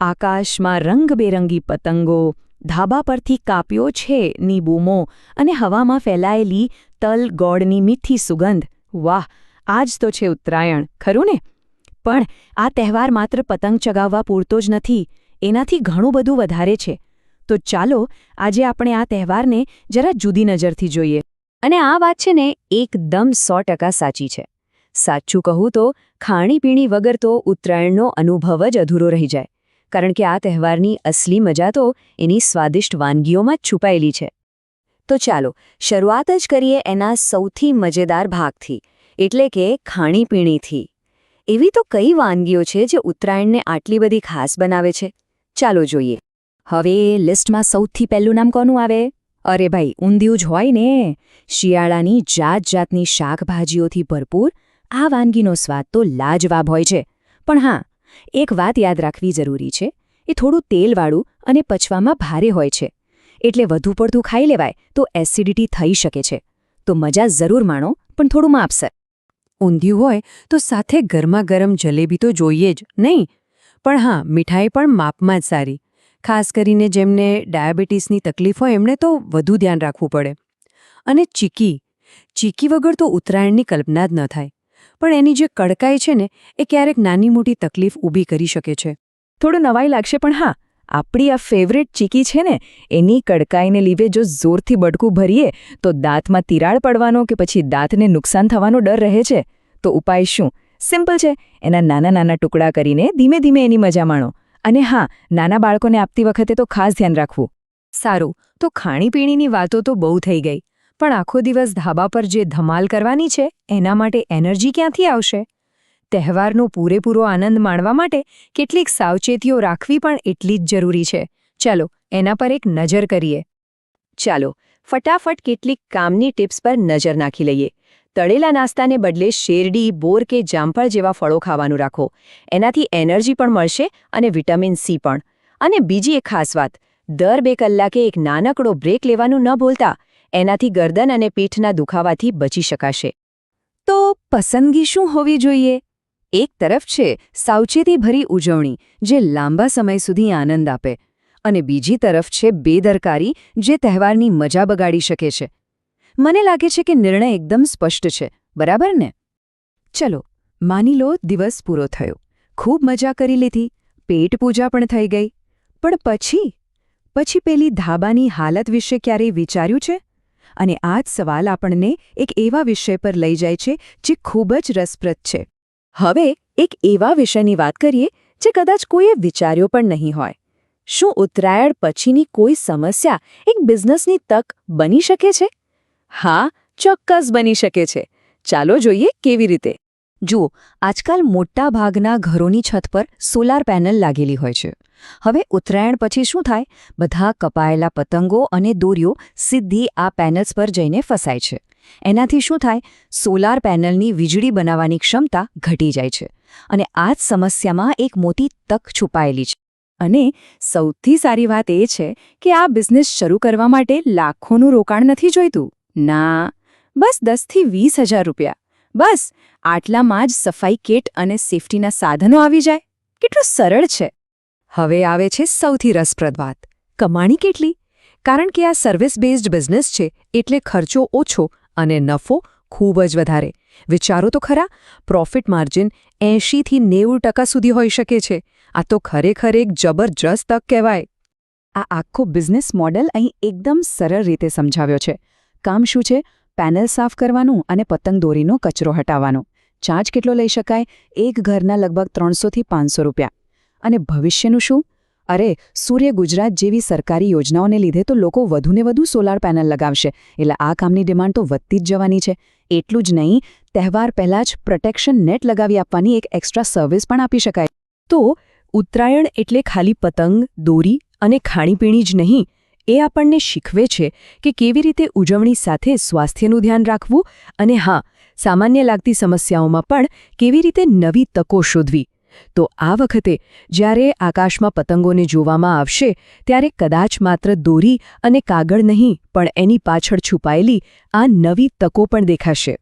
આકાશમાં રંગબેરંગી પતંગો ધાબા પરથી કાપ્યો છે ની બૂમો અને હવામાં ફેલાયેલી તલ ગોળની મીઠી સુગંધ. વાહ, આજ તો છે ઉત્તરાયણ, ખરું ને? પણ આ તહેવાર માત્ર પતંગ ચગાવવા પૂરતો જ નથી, એનાથી ઘણું બધું વધારે છે. તો ચાલો, આજે આપણે આ તહેવારને જરા જુદી નજરથી જોઈએ. અને આ વાત છે ને એકદમ સો સાચી છે. સાચું કહું તો, ખાણીપીણી વગર તો ઉત્તરાયણનો અનુભવ જ અધૂરો રહી જાય. કારણ કે આ તહેવારની અસલી મજા તો એની સ્વાદિષ્ટ વાનગીઓમાં જ છુપાયેલી છે. તો ચાલો, શરૂઆત જ કરીએ એના સૌથી મજેદાર ભાગથી, એટલે કે ખાણીપીણીથી. એવી તો કઈ વાનગીઓ છે જે ઉત્તરાયણને આટલી બધી ખાસ બનાવે છે? ચાલો જોઈએ. હવે લિસ્ટમાં સૌથી પહેલું નામ કોનું આવે? અરે ભાઈ, ઊંધિયું જ હોય ને. શિયાળાની જાત જાતની શાકભાજીઓથી ભરપૂર આ વાનગીનો સ્વાદ તો લાજવાબ હોય છે. પણ હા એક વાત યાદ રાખવી જરૂરી છે, એ થોડું તેલવાળું અને પચવામાં ભારે હોય છે. એટલે વધુ પડતું ખાઈ લેવાય તો એસિડિટી થઈ શકે છે. તો મજા જરૂર માણો, પણ થોડું માપસર. ઊંધિયું હોય તો સાથે ગરમા ગરમ જલેબી તો જોઈએ જ, નહીં? પણ હા, મીઠાઈ પણ માપમાં જ સારી. ખાસ કરીને જેમને ડાયાબિટીસની તકલીફ હોય એમણે તો વધુ ધ્યાન રાખવું પડે. અને ચીકી. ચીકી વગર તો ઉત્તરાયણની કલ્પના જ ન થાય. પણ એની જે કડકાઈ છે ને, એ ક્યારેક નાની મોટી તકલીફ ઊભી કરી શકે છે. થોડું નવાઈ લાગશે પણ હા, આપણી આ ફેવરેટ ચીકી છે ને, એની કડકાઈને લીધે જો જોરથી બડકું ભરીએ, તો દાંતમાં તિરાડ પડવાનો કે પછી દાંતને નુકસાન થવાનો ડર રહે છે. તો ઉપાય શું? સિમ્પલ છે, એના નાના નાના ટુકડા કરીને ધીમે ધીમે એની મજા માણો. અને હા, નાના બાળકોને આપતી વખતે તો ખાસ ધ્યાન રાખવું. સારું, તો ખાણીપીણીની વાતો તો બહુ થઈ ગઈ. પણ આખો દિવસ ધાબા પર જે ધમાલ કરવાની છે, એના માટે એનર્જી ક્યાંથી આવશે? તહેવારનો પૂરેપૂરો આનંદ માણવા માટે કેટલીક સાવચેતીઓ રાખવી પણ એટલી જ જરૂરી છે. ચાલો, એના પર એક નજર કરીએ. ચાલો, ફટાફટ કેટલીક કામની ટિપ્સ પર નજર નાખી લઈએ. તળેલા નાસ્તાને બદલે શેરડી, બોર કે જામફળ જેવા ફળો ખાવાનું રાખો. એનાથી એનર્જી પણ મળશે અને વિટામિન સી પણ. અને બીજી એક ખાસ વાત, દર બે કલાકે એક નાનકડો બ્રેક લેવાનું ન ભૂલતા. એનાથી ગરદન અને પીઠના દુખાવાથી બચી શકાશે. તો પસંદગી શું હોવી જોઈએ? એક તરફ છે સાવચેતીભરી ઉજવણી, જે લાંબા સમય સુધી આનંદ આપે. અને બીજી તરફ છે બેદરકારી, જે તહેવારની મજા બગાડી શકે છે. મને લાગે છે કે નિર્ણય એકદમ સ્પષ્ટ છે, બરાબર ને? ચલો, માની લો દિવસ પૂરો થયો. ખૂબ મજા કરી લીધી, પેટ પૂજા પણ થઈ ગઈ. પણ પછી? પછી પેલી ધાબાની હાલત વિશે ક્યારેય વિચાર્યું છે? અને આ જ સવાલ આપણને એક એવા વિષય પર લઈ જાય છે જે ખૂબ જ રસપ્રદ છે. હવે એક એવા વિષયની વાત કરીએ જે કદાચ કોઈએ વિચાર્યો પણ નહીં હોય. શું ઉત્તરાયણ પછીની કોઈ સમસ્યા એક બિઝનેસની તક બની શકે છે? હા, ચોક્કસ બની શકે છે. ચાલો જોઈએ કેવી રીતે. જુઓ, આજકાલ મોટા ભાગના ઘરોની છત પર સોલાર પેનલ લાગેલી હોય છે. હવે ઉત્તરાયણ પછી શું થાય? બધા કપાયેલા પતંગો અને દોરીઓ સીધી આ પેનલ્સ પર જઈને ફસાય છે. એનાથી શું થાય? સોલાર પેનલની વીજળી બનાવવાની ક્ષમતા ઘટી જાય છે અને આ સમસ્યામાં એક મોટી તક છુપાયેલી છે. અને સૌથી સારી વાત એ છે કે આ બિઝનેસ શરૂ કરવા માટે લાખોનું રોકાણ નથી જોઈતું. ના, બસ દસથી વીસ હજાર રૂપિયા. બસ, આટલામાં જ સફાઈ કિટ અને સેફટીના સાધનો આવી જાય. કેટલું સરળ છે. હવે આવે છે સૌથી રસપ્રદ વાત. કમાણી કેટલી? કારણ કે આ સર્વિસ બેઝડ બિઝનેસ છે, એટલે ખર્ચો ઓછો અને નફો ખૂબ જ વધારે. વિચારો તો ખરા પ્રોફિટ માર્જિન એંશીથી નેવું ટકા સુધી હોઈ શકે છે. આ તો ખરેખર એક જબરજસ્ત તક કહેવાય. આ આખો બિઝનેસ મોડલ અહીં એકદમ સરળ રીતે સમજાવ્યો છે. કામ શું છે? પેનલ સાફ કરવાનું અને પતંગ દોરીનો કચરો હટાવવાનો. ચાર્જ કેટલો લઈ શકાય? એક ઘરના લગભગ ત્રણસોથી પાંચસો રૂપિયા. અને ભવિષ્યનું શું? અરે, સૂર્ય ગુજરાત જેવી સરકારી યોજનાઓને લીધે તો લોકો વધુને વધુ સોલાર પેનલ લગાવશે. એટલે આ કામની ડિમાન્ડ તો વધતી જ જવાની છે. એટલું જ નહીં, તહેવાર પહેલાં જ પ્રોટેક્શન નેટ લગાવી આપવાની એક એક્સ્ટ્રા સર્વિસ પણ આપી શકાય. તો ઉત્તરાયણ એટલે ખાલી પતંગ, દોરી અને ખાણીપીણી જ નહીં એ આપણને શીખવે છે કે કેવી રીતે ઉજવણી સાથે સ્વાસ્થ્યનું ધ્યાન રાખવું અને હા, સામાન્ય લાગતી સમસ્યાઓમાં પણ કેવી રીતે નવી તકો શોધવી. તો આ વખતે, જ્યારે આકાશમાં પતંગોને જોવામાં આવશે, ત્યારે કદાચ માત્ર દોરી અને કાગળ નહીં, પણ એની પાછળ છુપાયેલી આ નવી તકો પણ દેખાશે.